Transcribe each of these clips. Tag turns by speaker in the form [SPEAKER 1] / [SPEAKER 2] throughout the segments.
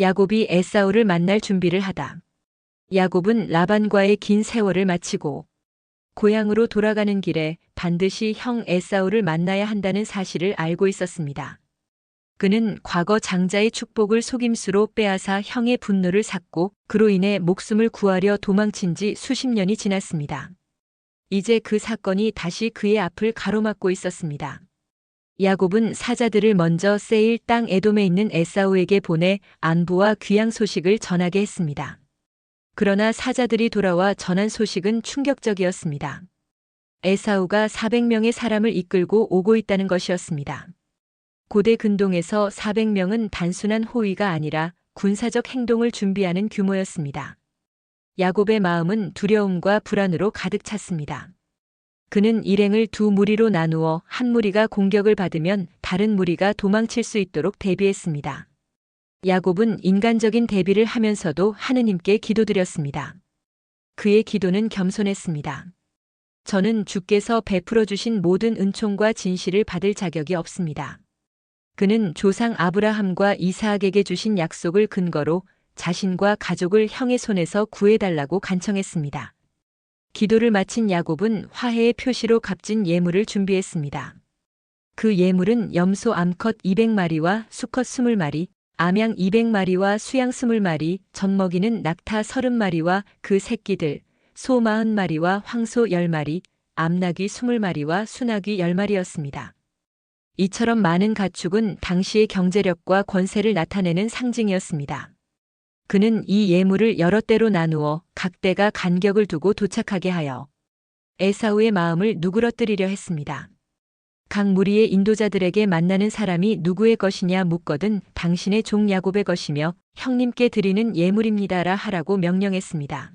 [SPEAKER 1] 야곱이 에사우를 만날 준비를 하다. 야곱은 라반과의 긴 세월을 마치고 고향으로 돌아가는 길에 반드시 형 에사우를 만나야 한다는 사실을 알고 있었습니다. 그는 과거 장자의 축복을 속임수로 빼앗아 형의 분노를 샀고 그로 인해 목숨을 구하려 도망친 지 수십 년이 지났습니다. 이제 그 사건이 다시 그의 앞을 가로막고 있었습니다. 야곱은 사자들을 먼저 세일 땅 에돔에 있는 에사우에게 보내 안부와 귀양 소식을 전하게 했습니다. 그러나 사자들이 돌아와 전한 소식은 충격적이었습니다. 에사우가 400명의 사람을 이끌고 오고 있다는 것이었습니다. 고대 근동에서 400명은 단순한 호위가 아니라 군사적 행동을 준비하는 규모였습니다. 야곱의 마음은 두려움과 불안으로 가득 찼습니다. 그는 일행을 두 무리로 나누어 한 무리가 공격을 받으면 다른 무리가 도망칠 수 있도록 대비했습니다. 야곱은 인간적인 대비를 하면서도 하느님께 기도드렸습니다. 그의 기도는 겸손했습니다. 저는 주께서 베풀어 주신 모든 은총과 진실을 받을 자격이 없습니다. 그는 조상 아브라함과 이사학에게 주신 약속을 근거로 자신과 가족을 형의 손에서 구해달라고 간청했습니다. 기도를 마친 야곱은 화해의 표시로 값진 예물을 준비했습니다. 그 예물은 염소 암컷 200마리와 수컷 20마리, 암양 200마리와 수양 20마리, 젖먹이는 낙타 30마리와 그 새끼들, 소 40마리와 황소 10마리, 암나귀 20마리와 수나귀 10마리였습니다. 이처럼 많은 가축은 당시의 경제력과 권세를 나타내는 상징이었습니다. 그는 이 예물을 여러 대로 나누어 각 대가 간격을 두고 도착하게 하여 에사우의 마음을 누그러뜨리려 했습니다. 각 무리의 인도자들에게 만나는 사람이 누구의 것이냐 묻거든 당신의 종 야곱의 것이며 형님께 드리는 예물입니다라 하라고 명령했습니다.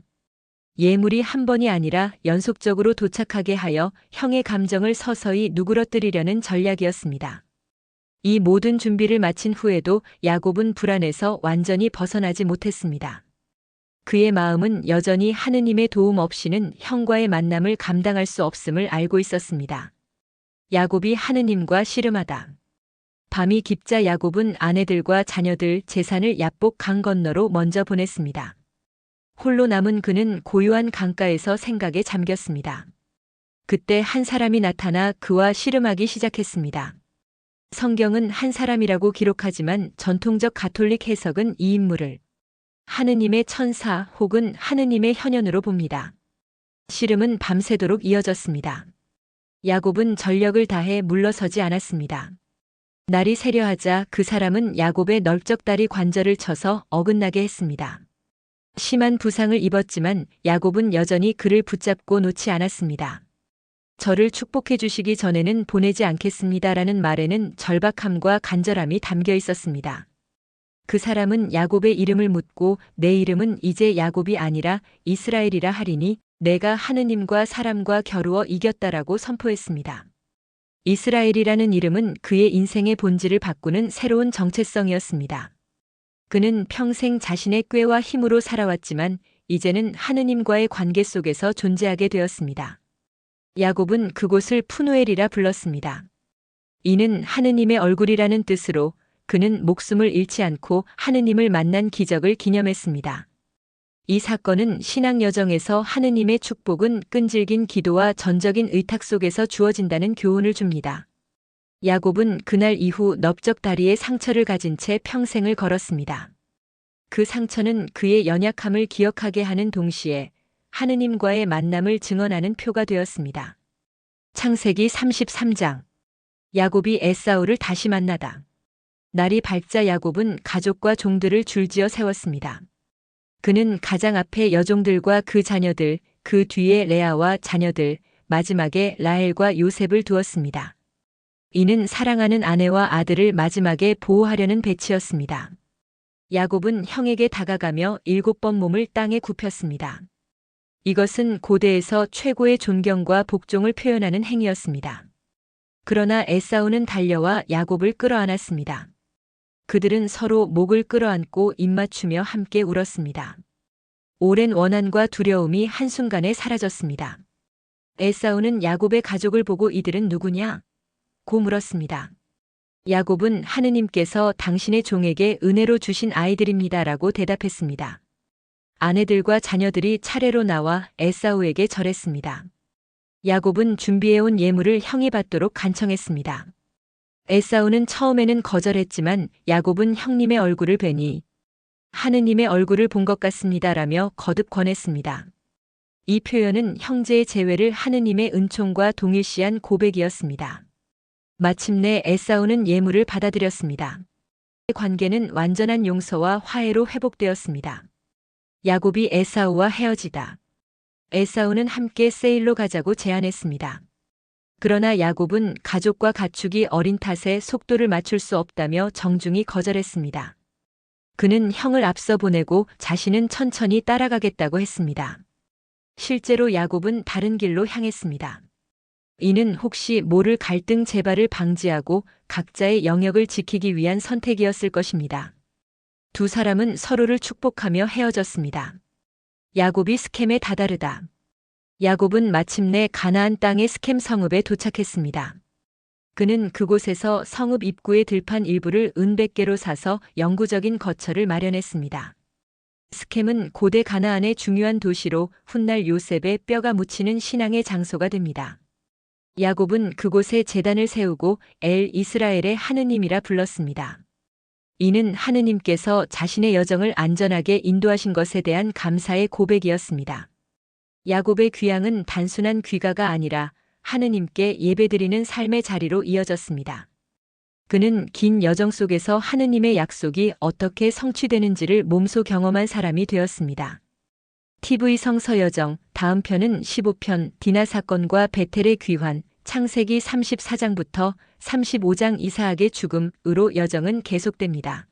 [SPEAKER 1] 예물이 한 번이 아니라 연속적으로 도착하게 하여 형의 감정을 서서히 누그러뜨리려는 전략이었습니다. 이 모든 준비를 마친 후에도 야곱은 불안에서 완전히 벗어나지 못했습니다. 그의 마음은 여전히 하느님의 도움 없이는 형과의 만남을 감당할 수 없음을 알고 있었습니다. 야곱이 하느님과 씨름하다. 밤이 깊자 야곱은 아내들과 자녀들 재산을 야복 강 건너로 먼저 보냈습니다. 홀로 남은 그는 고요한 강가에서 생각에 잠겼습니다. 그때 한 사람이 나타나 그와 씨름하기 시작했습니다. 성경은 한 사람이라고 기록하지만 전통적 가톨릭 해석은 이 인물을 하느님의 천사 혹은 하느님의 현현으로 봅니다. 씨름은 밤새도록 이어졌습니다. 야곱은 전력을 다해 물러서지 않았습니다. 날이 새려하자 그 사람은 야곱의 넓적다리 관절을 쳐서 어긋나게 했습니다. 심한 부상을 입었지만 야곱은 여전히 그를 붙잡고 놓지 않았습니다. 저를 축복해 주시기 전에는 보내지 않겠습니다라는 말에는 절박함과 간절함이 담겨 있었습니다. 그 사람은 야곱의 이름을 묻고 내 이름은 이제 야곱이 아니라 이스라엘이라 하리니 내가 하느님과 사람과 겨루어 이겼다라고 선포했습니다. 이스라엘이라는 이름은 그의 인생의 본질을 바꾸는 새로운 정체성이었습니다. 그는 평생 자신의 꾀와 힘으로 살아왔지만 이제는 하느님과의 관계 속에서 존재하게 되었습니다. 야곱은 그곳을 푸누엘이라 불렀습니다. 이는 하느님의 얼굴이라는 뜻으로 그는 목숨을 잃지 않고 하느님을 만난 기적을 기념했습니다. 이 사건은 신앙 여정에서 하느님의 축복은 끈질긴 기도와 전적인 의탁 속에서 주어진다는 교훈을 줍니다. 야곱은 그날 이후 넓적 다리에 상처를 가진 채 평생을 걸었습니다. 그 상처는 그의 연약함을 기억하게 하는 동시에 하느님과의 만남을 증언하는 표가 되었습니다. 창세기 33장 야곱이 에사우를 다시 만나다. 날이 밝자 야곱은 가족과 종들을 줄지어 세웠습니다. 그는 가장 앞에 여종들과 그 자녀들, 그 뒤에 레아와 자녀들, 마지막에 라헬과 요셉을 두었습니다. 이는 사랑하는 아내와 아들을 마지막에 보호하려는 배치였습니다. 야곱은 형에게 다가가며 일곱 번 몸을 땅에 굽혔습니다. 이것은 고대에서 최고의 존경과 복종을 표현하는 행위였습니다. 그러나 에사우는 달려와 야곱을 끌어안았습니다. 그들은 서로 목을 끌어안고 입맞추며 함께 울었습니다. 오랜 원한과 두려움이 한순간에 사라졌습니다. 에사우는 야곱의 가족을 보고 이들은 누구냐? 고 물었습니다. 야곱은 하느님께서 당신의 종에게 은혜로 주신 아이들입니다라고 대답했습니다. 아내들과 자녀들이 차례로 나와 에사우에게 절했습니다. 야곱은 준비해온 예물을 형이 받도록 간청했습니다. 에사우는 처음에는 거절했지만 야곱은 형님의 얼굴을 뵈니 하느님의 얼굴을 본 것 같습니다라며 거듭 권했습니다. 이 표현은 형제의 재회를 하느님의 은총과 동일시한 고백이었습니다. 마침내 에사우는 예물을 받아들였습니다. 관계는 완전한 용서와 화해로 회복되었습니다. 야곱이 에사우와 헤어지다. 에사우는 함께 세일로 가자고 제안했습니다. 그러나 야곱은 가족과 가축이 어린 탓에 속도를 맞출 수 없다며 정중히 거절했습니다. 그는 형을 앞서 보내고 자신은 천천히 따라가겠다고 했습니다. 실제로 야곱은 다른 길로 향했습니다. 이는 혹시 모를 갈등 재발을 방지하고 각자의 영역을 지키기 위한 선택이었을 것입니다. 두 사람은 서로를 축복하며 헤어졌습니다. 야곱이 스켐에 다다르다. 야곱은 마침내 가나안 땅의 스켐 성읍에 도착했습니다. 그는 그곳에서 성읍 입구의 들판 일부를 은백개로 사서 영구적인 거처를 마련했습니다. 스켐은 고대 가나안의 중요한 도시로 훗날 요셉의 뼈가 묻히는 신앙의 장소가 됩니다. 야곱은 그곳에 재단을 세우고 엘 이스라엘의 하느님이라 불렀습니다. 이는 하느님께서 자신의 여정을 안전하게 인도하신 것에 대한 감사의 고백이었습니다. 야곱의 귀향은 단순한 귀가가 아니라 하느님께 예배드리는 삶의 자리로 이어졌습니다. 그는 긴 여정 속에서 하느님의 약속이 어떻게 성취되는지를 몸소 경험한 사람이 되었습니다. TV 성서여정 다음 편은 15편 디나 사건과 베텔의 귀환 창세기 34장부터 35장 이사학의 죽음으로 여정은 계속됩니다.